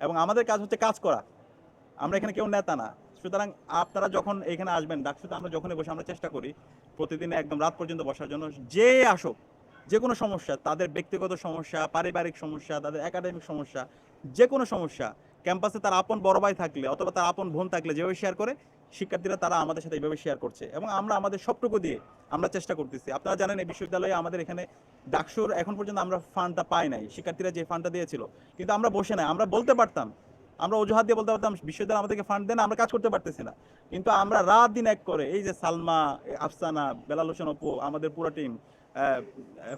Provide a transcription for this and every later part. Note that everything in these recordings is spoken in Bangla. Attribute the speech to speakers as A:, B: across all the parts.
A: এবং আমাদের কাজ হচ্ছে কাজ করা। আমরা এখানে কেউ নেতা না। সুতরাং আপনারা যখন এখানে আসবেন, ডাকসুতে আমরা যখনই বসে আমরা চেষ্টা করি, প্রতিদিন একদম রাত পর্যন্ত বসার জন্য যে আসুক, যে কোনো সমস্যা, তাদের ব্যক্তিগত সমস্যা, পারিবারিক সমস্যা, তাদের একাডেমিক সমস্যা, যে কোনো সমস্যা ক্যাম্পাসে তার আপন বড় ভাই থাকলে অথবা তার আপন বোন থাকলে যেভাবে শেয়ার করে শিক্ষার্থীরা তারা আমাদের সাথে এইভাবে শেয়ার করছে এবং আমরা আমাদের সবটুকু দিয়ে আমরা চেষ্টা করতেছি। আপনারা জানেন এই বিশ্ববিদ্যালয়ে আমাদের এখানে ডাকসুর এখন পর্যন্ত আমরা ফান্ডটা পাই নাই। শিক্ষার্থীরা যে ফান্ডটা দিয়েছিল। কিন্তু আমরা বসে নাই। আমরা বলতে পারতাম। আমরা অজুহাত দিয়ে বলতে পারতাম, বিশ্ববিদ্যালয় আমাদেরকে ফান্ড দেন, আমরা কাজ করতে পারতেছি না। কিন্তু আমরা রাত দিন এক করে এই যে সালমা, আফসানা, বেলাল হোসেন অপু, আমাদের পুরো টিম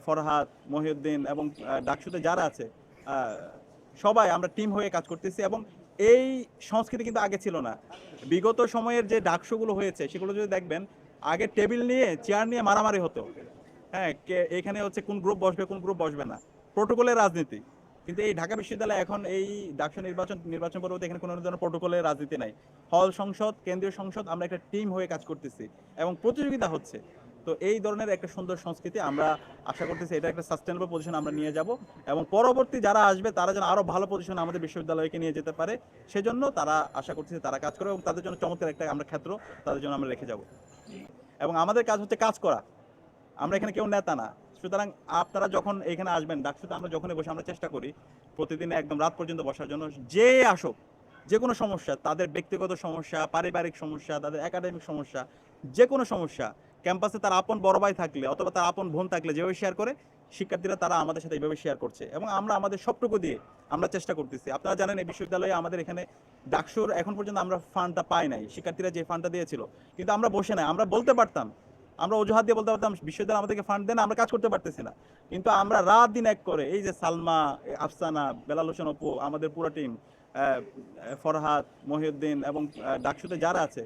A: ফরহাদ, মহিউদ্দিন এবং ডাকসুতে যারা আছে সবাই আমরা টিম হয়ে কাজ করতেছি এবং এই সংস্কৃতি কিন্তু আগে ছিল না। বিগত সময়ের যে ডাকসুগুলো হয়েছে, সেগুলো যদি দেখবেন, আগে টেবিল নিয়ে, চেয়ার নিয়ে মারামারি হতো। হ্যাঁ এখানে হচ্ছে কোন গ্রুপ বসবে, কোন গ্রুপ বসবে না। প্রোটোকলের রাজনীতি। কিন্তু এই ঢাকা বিশ্ববিদ্যালয় এখন এই ডাকসু নির্বাচন নির্বাচন পরবর্তী এখানে কোনো ধরনের প্রোটোকলের রাজনীতি নাই। হল সংসদ, কেন্দ্রীয় সংসদ, আমরা একটা টিম হয়ে কাজ করতেছি। এবং প্রতিযোগিতা হচ্ছে। তো এই ধরনের একটা সুন্দর সংস্কৃতি আমরা আশা করতেছি এটা একটা সাস্টেনেবল পজিশন আমরা নিয়ে যাব এবং পরবর্তী যারা আসবে, তারা যেন আরও ভালো পজিশন আমাদের বিশ্ববিদ্যালয়কে নিয়ে যেতে পারে। সেজন্য তারা আশা করতেছে তারা কাজ করে এবং তাদের জন্য চমৎকার একটা আমরা ক্ষেত্র তাদের জন্য আমরা রেখে যাব। এবং আমাদের কাজ হচ্ছে কাজ করা। আমরা এখানে কেউ নেতা না। সুতরাং আপনারা যখন এখানে আসবেন, ডাকসুতে আমরা যখনই বসে আমরা চেষ্টা করি প্রতিদিন একদম রাত পর্যন্ত বসার জন্য, যে আসুক, যে কোনো সমস্যা, তাদের ব্যক্তিগত সমস্যা, পারিবারিক সমস্যা, তাদের একাডেমিক সমস্যা, যে কোনো সমস্যা ক্যাম্পাসে তার আপন বড় ভাই থাকলে অথবা তার আপন বোন থাকলে যেভাবে শেয়ার করে, শিক্ষার্থীরা তারা আমাদের সাথে এইভাবে শেয়ার করছে। এবং আমরা আমাদের সবটুকু দিয়ে আমরা চেষ্টা করতেছি। আপনারা জানেন এই বিশ্ববিদ্যালয়ে আমাদের এখানে ডাকসুর এখন পর্যন্ত আমরা ফান্ডটা পাই নাই। শিক্ষার্থীরা যে ফান্ডটা দিয়েছিল। কিন্তু আমরা বসে নাই। আমরা বলতে পারতাম। আমরা অজুহাত দিয়ে বলতে পারতাম, বিশ্ববিদ্যালয় আমাদেরকে ফান্ড দেন আমরা কাজ করতে পারতেছি না। কিন্তু আমরা রাত দিন এক করে এই যে সালমা আফসানা, বেলাল হোসেন অপু, আমাদের পুরো টিম ফরহাদ, মহিউদ্দিন এবং ডাকসুতে যারা আছে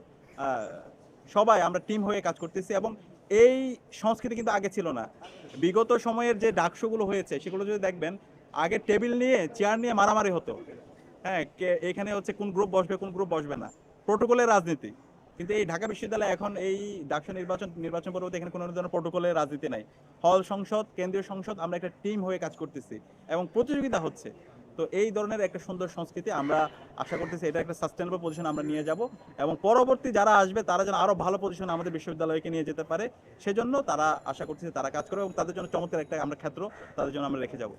A: সবাই, আমরা টিম হয়ে কাজ করতেছি এবং এই সংস্কৃতি কিন্তু আগে ছিল না। বিগত সময়ের যে ডাকসুগুলো হয়েছে, সেগুলো যদি দেখবেন, আগে টেবিল নিয়ে চেয়ার নিয়ে মারামারি হতো। হ্যাঁ এখানে হচ্ছে কোন গ্রুপ বসবে, কোন গ্রুপ বসবে না। প্রোটোকলের রাজনীতি। কিন্তু এই ঢাকা বিশ্ববিদ্যালয় এখন এই ডাকসু নির্বাচন নির্বাচন পরবর্তী এখানে কোনো ধরনের প্রোটোকলের রাজনীতি নাই। হল সংসদ, কেন্দ্রীয় সংসদ, আমরা একটা টিম হয়ে কাজ করতেছি। এবং প্রতিযোগিতা হচ্ছে। তো এই ধরনের একটা সুন্দর সংস্কৃতি আমরা আশা করতেছি এটা একটা সাস্টেনেবল পজিশন আমরা নিয়ে যাব এবং পরবর্তী যারা আসবে, তারা যেন আরও ভালো পজিশন আমাদের বিশ্ববিদ্যালয়কে নিয়ে যেতে পারে, সেজন্য তারা আশা করতেছি তারা কাজ করে এবং তাদের জন্য চমৎকার একটা আমরা ক্ষেত্র তাদের জন্য আমরা রেখে যাব।